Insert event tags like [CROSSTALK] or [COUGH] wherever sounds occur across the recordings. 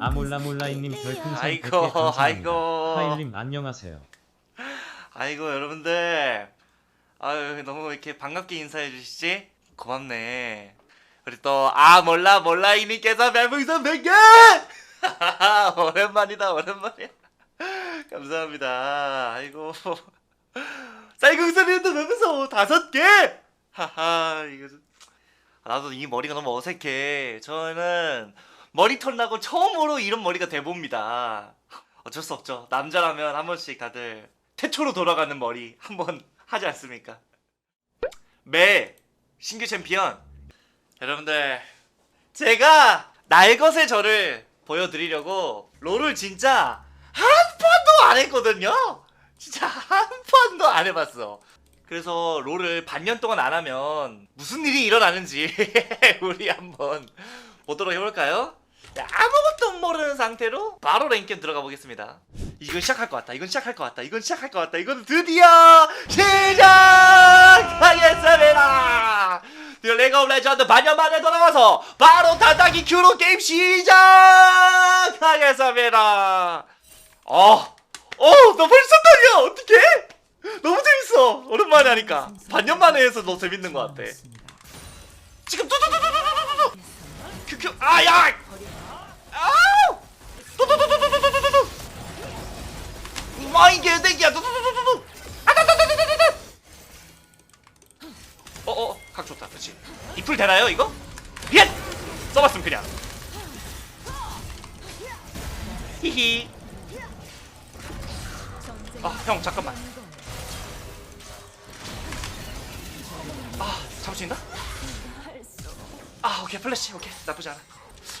아몰라몰라이님 별풍선 아이고, 100개 감사합니다. 아이고. 하일님 안녕하세요. 아이고 여러분들. 아유 너무 이렇게 반갑게 인사해 주시지? 고맙네. 우리 또 아 몰라 몰라 이님께서 별풍선 100개! [LAUGHS] 오랜만이다 오랜만이야. 감사합니다. 아이고. [LAUGHS] 쌀국수님도 별풍선 다섯 개 하하 이거 좀- 나도 이 머리가 너무 어색해 저는 머리털 나고 처음으로 이런 머리가 돼봅니다 어쩔 수 없죠 남자라면 한 번씩 다들 태초로 돌아가는 머리 한 번 [LAUGHS] 하지 않습니까? 매 신규 챔피언 여러분들 제가 날것의 저를 보여드리려고 롤을 진짜 한 번도 안 했거든요. 진짜 한 번도 안 해봤어. 그래서 롤을 반년 동안 안 하면 무슨 일이 일어나는지 [LAUGHS] 우리 한번 보도록 해볼까요? 자, 아무것도 모르는 상태로 바로 랭겜 들어가 보겠습니다. 이건 시작할 것 같다. 이건 시작할 것 같다. 이건 시작할 것 같다. 이건 드디어 시작하겠습니다. 드디어 레그 오브 레전드 반년 만에 돌아와서 바로 다다기 큐로 게임 시작하겠습니다. 어, 어, 나 벌써 떨려. 어떡해? 너무 재밌어. 오랜만에 하니까. 반년 만에 해서 더 재밌는 것 같아. 지금 뚜두두두두두두 큐큐 아야 아우 뚜두두두두두두두 마이 개새끼야 뚜두두두두두 아다다다다다다 어어 각 좋다 그렇지 이풀 되나요 이거 예 써봤음 그냥 히히 아 형 잠깐만 아 잡을 수 있나? 아 오케이 플래시 오케이. 나쁘지 않아.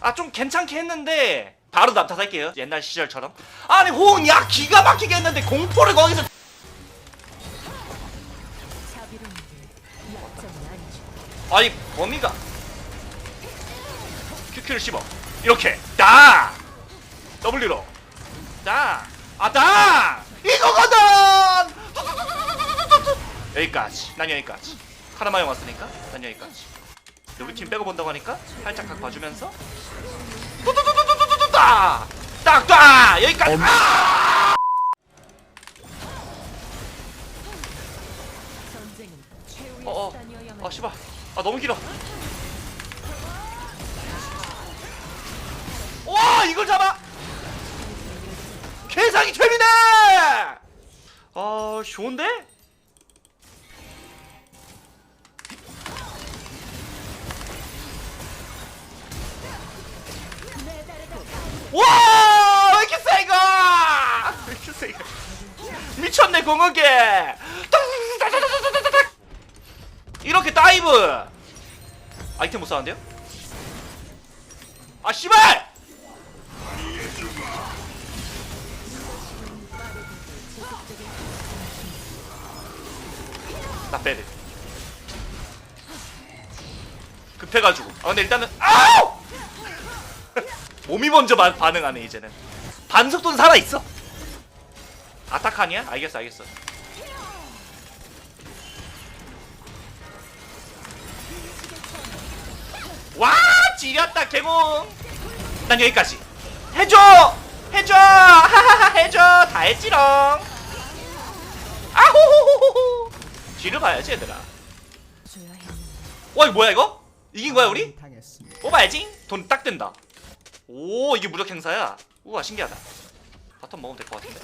아 좀 괜찮게 했는데 바로 남탓할게요. 옛날 시절처럼. 아니 호응 야 기가 막히게 했는데 공포를 거기서 아니 범위가 QQ를 씹어. 이렇게. 따 W로. 따아따 이거거든! 여기까지. 난 여기까지 카라마용 왔으니까 난 여기까지 우리 팀 빼고 본다고 하니까 살짝 각 봐주면서. 뚜뚜뚜뚜뚜뚜뚜따 딱따 여기까지! 아! 어어. 아 씨발. 아 너무 길어. 와 이걸 잡아! 개상이 재미네 아 좋은데 와! 왜 이렇게 세 이거! 왜 이렇게 세 이거? 미쳤네 공격에! 이렇게 다이브! 아이템 못 사는데요? 아 씨발! 나 빼래 급해가지고 아 근데 일단은 아우! 몸이 먼저 반, 반응하네 이제는. 반속도는 살아있어? 아타칸이야? 알겠어 알겠어. 와 지렸다 개몽 난 여기까지. 해줘! 해줘! 하하하 해줘! 다 했지롱. 아호호호호호. 뒤를 봐야지 얘들아. 와 이거 뭐야 이거? 이긴 거야 우리? 뽑아야지. 돈딱 된다 오 이게 무력 행사야 우와 신기하다 바텀 먹으면 될 것 같은데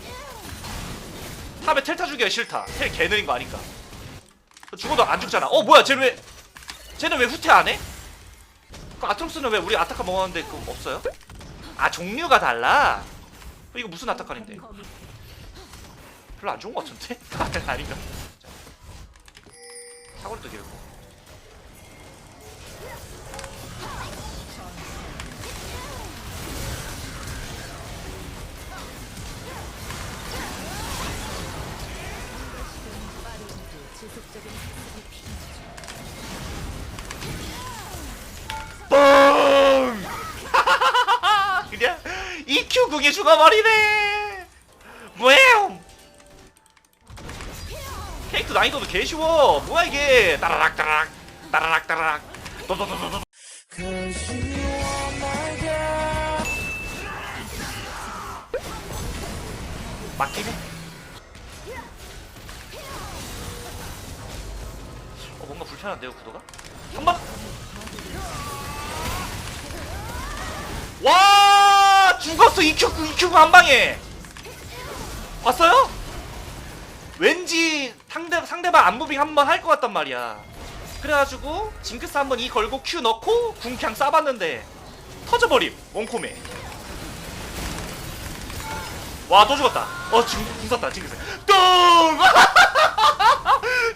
탑에 텔 타 주기가 싫다 텔 개느린 거 아니까 죽어도 안 죽잖아 어 뭐야 쟤는 왜 쟤는 왜 후퇴 안 해? 그 아트록스는 왜 우리 아타카 먹었는데 그거 없어요? 아 종류가 달라? 어, 이거 무슨 아타칸인데? 별로 안 좋은 것 같은데? [LAUGHS] 아닌가? 자. 사거리도 길고 궁에 죽어버리네. 뭐예요? 캐릭터 난이도도 개 쉬워. 뭐야 이게? 따라락 따라락 따라락 따라락 도도도도도 해. 어 뭔가 불편한데요 구도가? 한 번. 와 죽었어 EQ EQ 한 방에. 봤어요? 왠지 상대 상대방 안무빙 한 번 할 것 같단 말이야. 그래가지고 징크스 한 번 이 걸고 Q 넣고 궁 그냥 쏴봤는데 터져버림 원콤에. 와 또 죽었다. 어 지금 궁 썼다 징크스. 똥. [LAUGHS]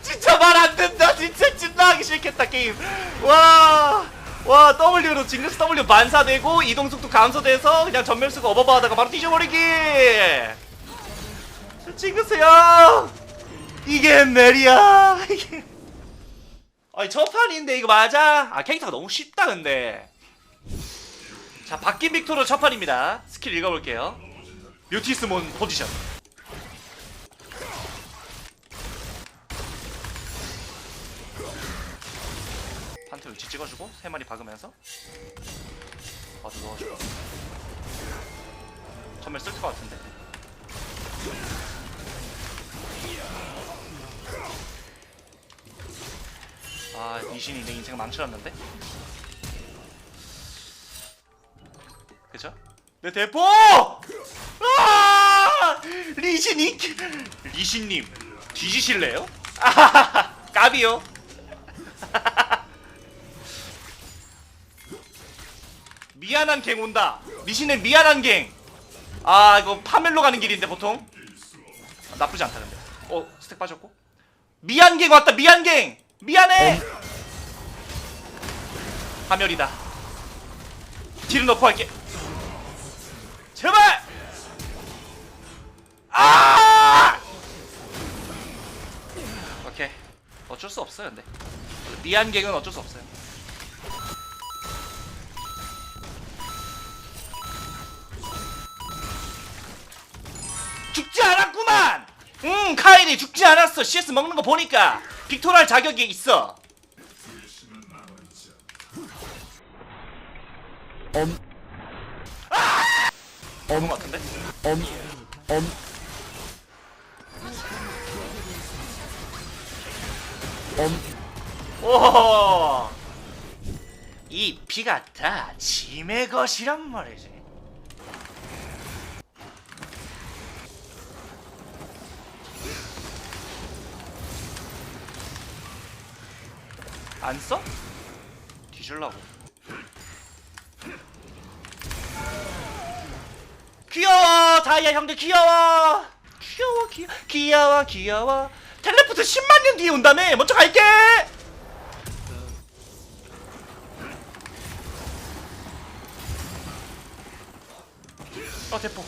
진짜 말 안 된다. 진짜 진짜 하기 싫겠다 게임. 와. 와 W로 징크스 W 만사되고 이동속도 감소돼서 그냥 전멸 쓰고 어버버하다가 바로 뒤져버리기. 징크스야. 이게 멜이야. 이게. 아니 첫 판인데 이거 맞아? 아 캐릭터가 너무 쉽다 근데. 자 바뀐 빅토르 첫 판입니다. 스킬 읽어볼게요. 뮤티스몬 포지션. 판테 위치 찍어주고 세 마리 박으면서 아주 넣어주고 전멸 쓸 것 같은데. 아 니신이 내 인생 망쳐놨는데? 그죠? 내 대포! 아! 리신이 리신님 뒤지실래요? 아하하하 [LAUGHS] 까비요 미안한 갱 온다. 리신의 미안한 갱아 이거 파멜로 가는 길인데 보통? 아, 나쁘지 않다 근데. 어 스택 빠졌고. 미안 갱 왔다 미안 갱! 미안해! 파멸이다. 딜을 넣고 할게. 제발! 아! 오케이. 어쩔 수 없어요 근데. 미안 갱은 어쩔 수 없어요 죽지 않았구만! 응 카일이 죽지 않았어. CS 먹는 거 보니까. 빅토랄 자격이 있어. 엄, 오는 것 같은데? 엄, 엄, 엄, 오! 이 피가 다 짐의 것이란 말이지. 안 써? 뒤질라고. 귀여워! 다이아 형들 귀여워! 귀여워, 귀여워, 귀여워, 귀여워. 텔레포트 10만 년 뒤에 온다며! 먼저 갈게! 어 대포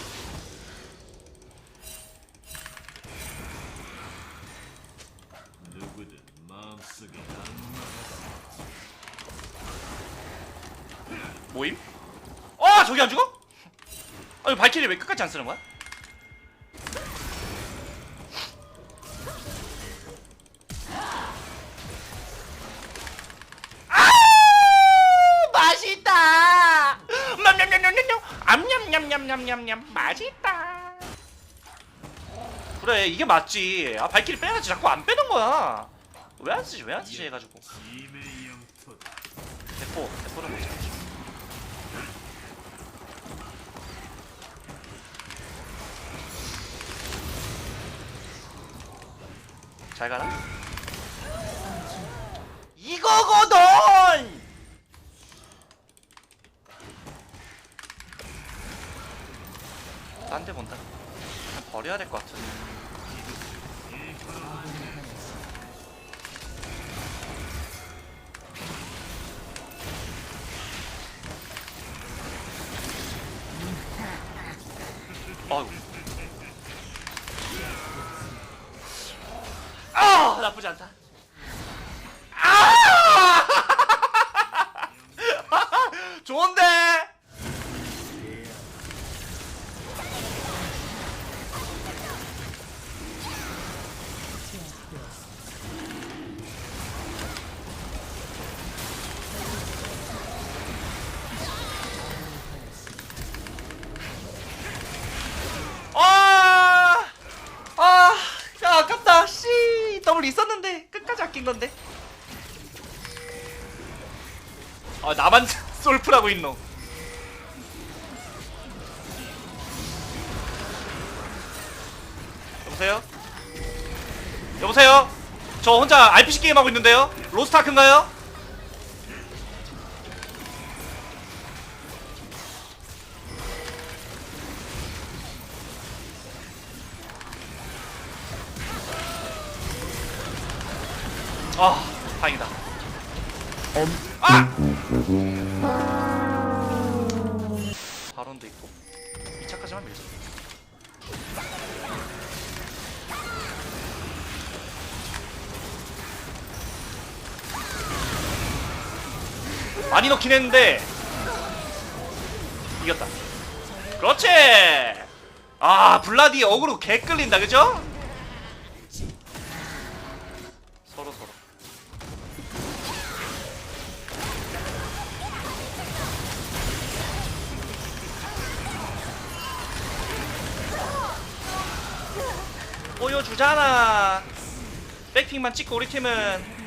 모임? 어 저기 안 죽어? 아니 발키리 왜 끝까지 안 쓰는 거야? 아 맛있다. 냠냠냠냠냠 암냠냠냠냠냠냠. 맛있다. 그래 이게 맞지. 아 발키리 빼야지. 자꾸 안 빼는 거야. 왜 안 쓰지? 왜 안 쓰지? 해가지고. 대포 대포를 먹자 잘 가라 이거거든! 딴 데 본다. 그냥 버려야 될 것 같은데. 아이고 끝난데? 아 나만 [LAUGHS] 솔프라고 있노 여보세요? 여보세요? 저 혼자 RPG 게임 하고 있는데요? 로스타크인가요? 아 다행이다. 엄. 아! 발언도 있고. 2차까지만 밀자. 많이 넣긴 했는데 이겼다. 그렇지! 아 블라디 어그로 개 끌린다 그죠? 보여주잖아. 백핑만 찍고 우리 팀은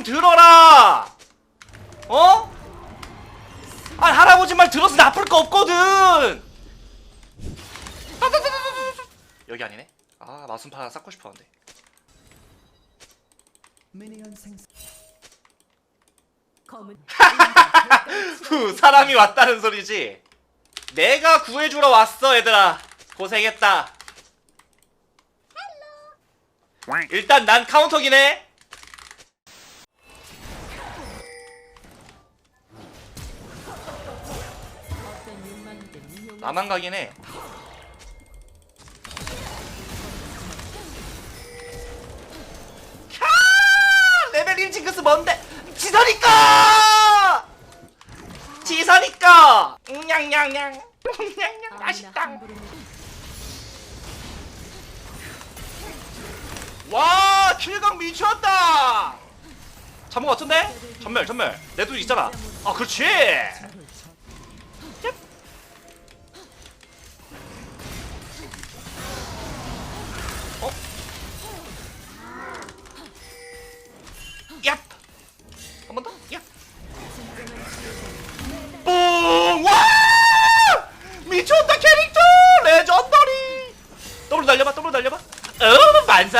좀 들어라! 어? 아 할아버지 말 들어서 나쁠 거 없거든! 여기 아니네? 아 마순파 하나 쌓고 싶었는데. [LAUGHS] 후 사람이 왔다는 소리지. 내가 구해주러 왔어 얘들아. 고생했다. 일단 난 카운터긴 해 나만 가긴 해. 캬! 레벨 1 징크스 뭔데? 지사니까 지사니까 냥냥냥. 냥냥 맛있다. 와 킬각 미쳤다. 잡은 거 같은데? 전멸 전멸. 내눈 있잖아. 아 그렇지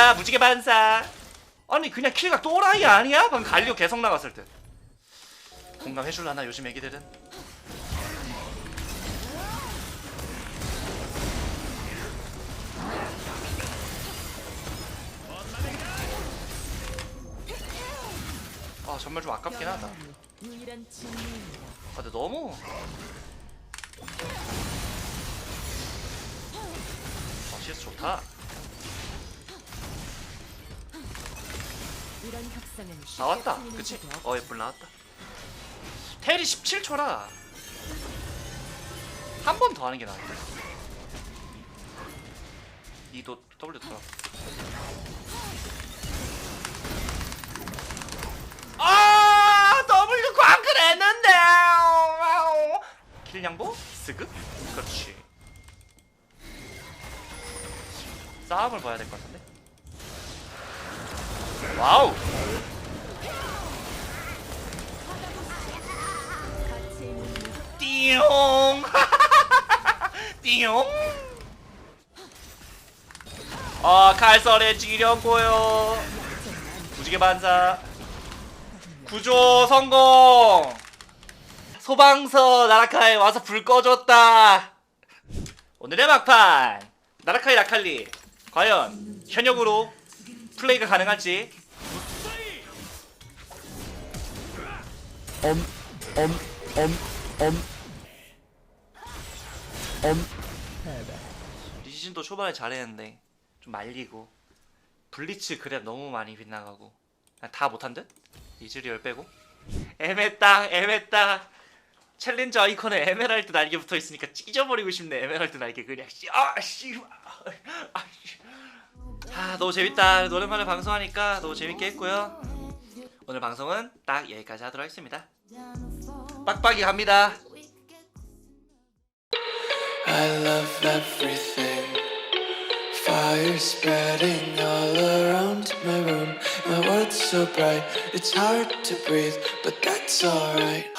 반사 무지개 반사. 아니 그냥 킬각 또라이 아니야? 방금 갈리오 개성 나갔을 때 공감해줄라나 요즘 애기들은? 아 정말 좀 아깝긴 하다. 아. 근데 너무. 아 CS 좋다 나왔다. 그치? 어 예쁠 나왔다. 텔이 17초라. 한 번 더 하는 게 나아 이도 W 돌아 아 W 광클 했는데. 킬 양보? 스그? 그렇지. 싸움을 봐야 될 것 같은데 와우. 띠용. [LAUGHS] 띠용. 아 칼설에 찌려고요. 무지개 반사. 구조 성공. 소방서 나라카에 와서 불 꺼줬다. 오늘의 막판. 나라카이 라칼리. 과연 현역으로 플레이가 가능할지 엄 엄 엄 엄. 엄. 리시즌도 초반에 잘했는데 좀 말리고 블리츠 그랩 너무 많이 빗나가고 그냥 다 못한 듯? 이즈리얼 빼고? 애매딱 애매딱 챌린저 아이콘에 에메랄드 날개 붙어 있으니까 찢어버리고 싶네. 에메랄드 날개 그냥. 씨아씨 아, 씨. 아 너무 재밌다. 오랜만에 방송하니까 너무 재밌게 했고요 오늘 방송은 딱 여기까지 하도록 하겠습니다 빡빡이 갑니다 I love everything. Fire spreading all around my room. My world's so bright, it's hard to breathe, but that's alright.